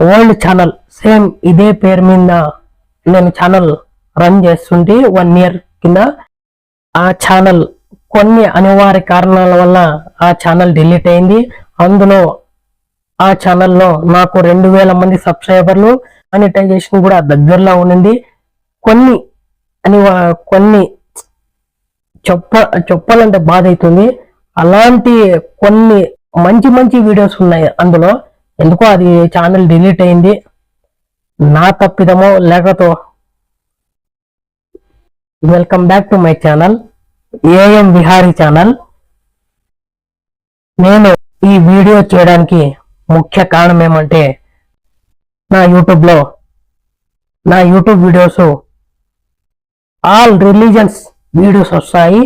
Old channel same ఇదే పేరు మీద నేను ఛానల్ రన్ చేస్తుంటే వన్ ఇయర్ కింద ఆ ఛానల్ కొన్ని అనివార్య కారణాల వల్ల ఆ ఛానల్ డిలీట్ అయింది. అందులో ఆ ఛానల్లో నాకు రెండు వేల మంది సబ్స్క్రైబర్లు మానిటైజేషన్ కూడా దగ్గరలో ఉండింది. కొన్ని అని కొన్ని చెప్ప చెప్పాలంటే బాధ అవుతుంది. అలాంటి కొన్ని మంచి మంచి వీడియోస్ ఉన్నాయి అందులో. ఎందుకో అది ఛానల్ డిలీట్ అయింది. నా తప్పిదమో లేకతో welcome back to my channel AM Vihari channel నేను ఈ వీడియో చేయడానికి ముఖ్య కారణం ఏమంటే నా యూట్యూబ్లో నా YouTube videos all religions videos వస్తాయి.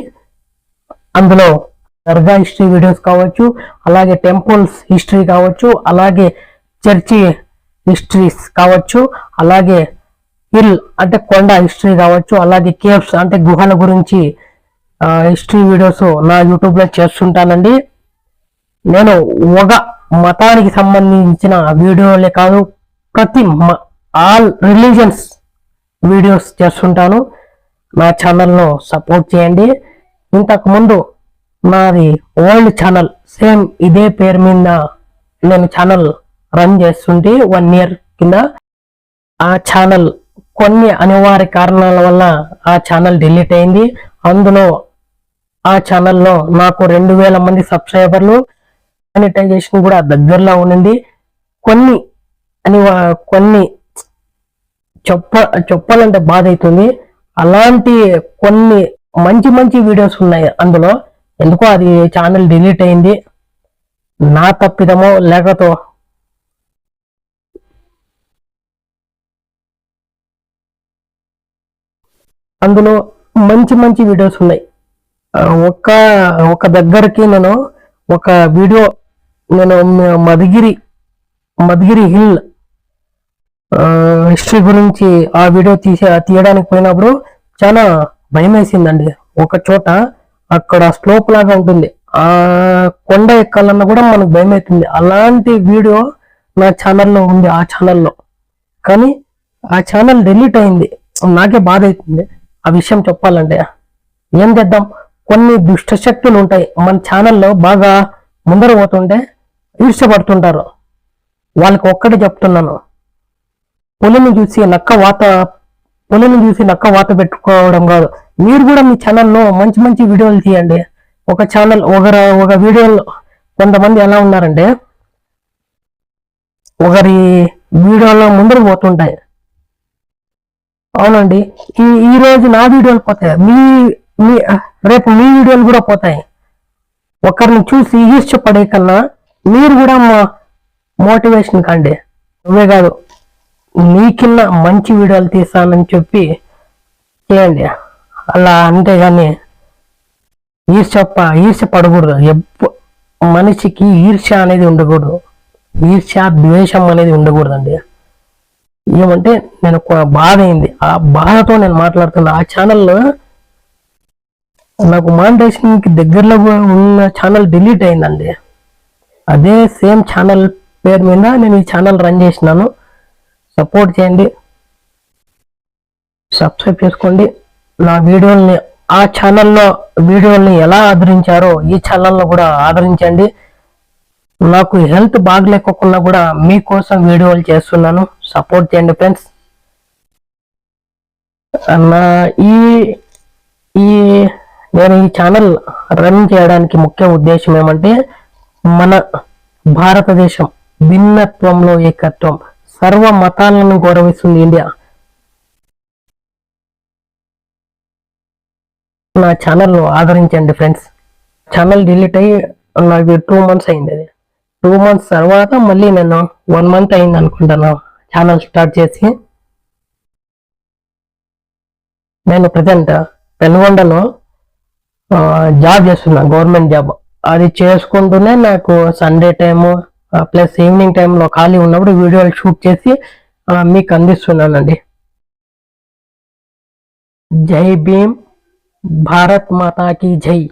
అందులో దర్గా హిస్టరీ వీడియోస్ కావచ్చు అలాగే టెంపుల్స్ హిస్టరీ కావచ్చు అలాగే చర్చి హిస్టరీస్ కావచ్చు అలాగే హిల్ అంటే కొండ హిస్టరీ కావచ్చు అలాగే కేవ్స్ అంటే గుహల గురించి హిస్టరీ వీడియోస్ నా యూట్యూబ్లో చేస్తుంటానండి. నేను ఒక మతానికి సంబంధించిన వీడియోలే కాదు ప్రతి ఆల్ రిలీజన్స్ వీడియోస్ చేస్తుంటాను. నా ఛానల్ను సపోర్ట్ చేయండి. ఇంతకుముందు నాది ఓల్డ్ ఛానల్. సేమ్ ఇదే పేరు మీద నేను ఛానల్ రన్ చేస్తుంటే వన్ ఇయర్ కింద ఆ ఛానల్ కొన్ని అనివార్య కారణాల వల్ల ఆ ఛానల్ డిలీట్ అయింది. అందులో ఆ ఛానల్లో నాకు రెండు వేల మంది సబ్స్క్రైబర్లు మానిటైజేషన్ కూడా దగ్గరలో ఉండింది. కొన్ని అని కొన్ని చెప్ప చెప్పాలంటే బాధ అవుతుంది. అలాంటి కొన్ని మంచి మంచి వీడియోస్ ఉన్నాయి అందులో. ఎందుకో అది ఛానల్ డిలీట్ అయింది. నా తప్పిదమో లేకతో అందులో మంచి మంచి వీడియోస్ ఉన్నాయి. ఒక్క ఒక ఒక దగ్గరికి నేను ఒక వీడియో నేను మధుగిరి మధుగిరి హిల్ హిస్టరీ గురించి ఆ వీడియో తీసే తీయడానికి పోయినప్పుడు చాలా భయం వేసిందండి ఒక చోట అక్కడ స్లోప్ లాగా ఉంటుంది. ఆ కొండ ఎక్కాలన్నా కూడా మనకు భయం అవుతుంది అలాంటి వీడియో నా ఛానల్లో ఉంది ఆ ఛానల్లో. కానీ ఆ ఛానల్ డిలీట్ అయింది. నాకే బాధ అవుతుంది. ఆ విషయం చెప్పాలంటే. ఏం చేద్దాం? కొన్ని దుష్ట శక్తులు ఉంటాయి. మన ఛానల్లో బాగా ముందర పోతుంటే ఈర్ష్యపడుతుంటారు. వాళ్ళకి ఒక్కటే చెప్తున్నాను. పులిని చూసి నక్క వాత పులిని చూసి నక్క వాత పెట్టుకోవడం కాదు. మీరు కూడా మీ ఛానల్లో మంచి మంచి వీడియోలు తీయండి. ఒక ఛానల్ ఒక ఒక వీడియోలో కొంతమంది ఎలా ఉన్నారంటే ఒకరి వీడియోలో ముందరకు పోతుంటాయి. అవునండి. ఈ ఈ రోజు నా వీడియోలు పోతాయి? మీ మీ రేపు మీ వీడియోలు కూడా పోతాయి. ఒకరిని చూసి ఈర్ష్యపడే కన్నా మీరు కూడా మా మోటివేషన్ కండి. నువ్వే కాదు నీకిన్న మంచి వీడియోలు తీస్తానని చెప్పి చేయండి. అలా అంతేగాని ఈర్ష్యప్ప ఈర్ష్య పడకూడదు. ఎప్పు మనిషికి ఈర్ష్య అనేది ఉండకూడదు. ఈర్ష్య ద్వేషం అనేది ఉండకూడదండి. ఏమంటే నేను ఒక బాధ అయింది. ఆ బాధతో నేను మాట్లాడుతున్నా. ఆ ఛానల్లో నాకు మానిటైజేషన్కి దగ్గరలో ఉన్న ఛానల్ డిలీట్ అయిందండి. అదే సేమ్ ఛానల్ పేరు మీద నేను ఈ ఛానల్ రన్ చేసినాను. సపోర్ట్ చేయండి. సబ్స్క్రైబ్ చేసుకోండి. నా వీడియోల్ని ఆ ఛానల్లో వీడియోల్ని ఎలా ఆదరించారో ఈ ఛానల్లో కూడా ఆదరించండి. నాకు హెల్త్ బాగలేకోకుండా కూడా మీకోసం వీడియోలు చేస్తున్నాను. సపోర్ట్ చేయండి ఫ్రెండ్స్. నా ఈ ఈ నేను ఈ ఛానల్ రన్ చేయడానికి ముఖ్య ఉద్దేశం ఏమంటే మన భారతదేశం భిన్నత్వంలో ఏకత్వం సర్వ మతాలను గౌరవిస్తుంది ఇండియా. నా ఛానల్ ఆదరించండి ఫ్రెండ్స్ ఛానల్ డిలీట్ అయ్యి నాకు టూ మంత్స్ అయింది. అది టూ మంత్స్ తర్వాత మళ్ళీ నేను వన్ మంత్ అయింది అనుకుంటాను. ఛానల్ స్టార్ట్ చేసి. నేను ప్రజెంట్ పెనుగొండలో జాబ్ చేస్తున్నా గవర్నమెంట్ జాబ్ అది చేసుకుంటూనే నాకు సండే టైము ప్లస్ ఈవినింగ్ టైంలో ఖాళీ ఉన్నప్పుడు వీడియోలు షూట్ చేసి మీకు అందిస్తున్నానండి. జై భీమ్. भारत माता की जय।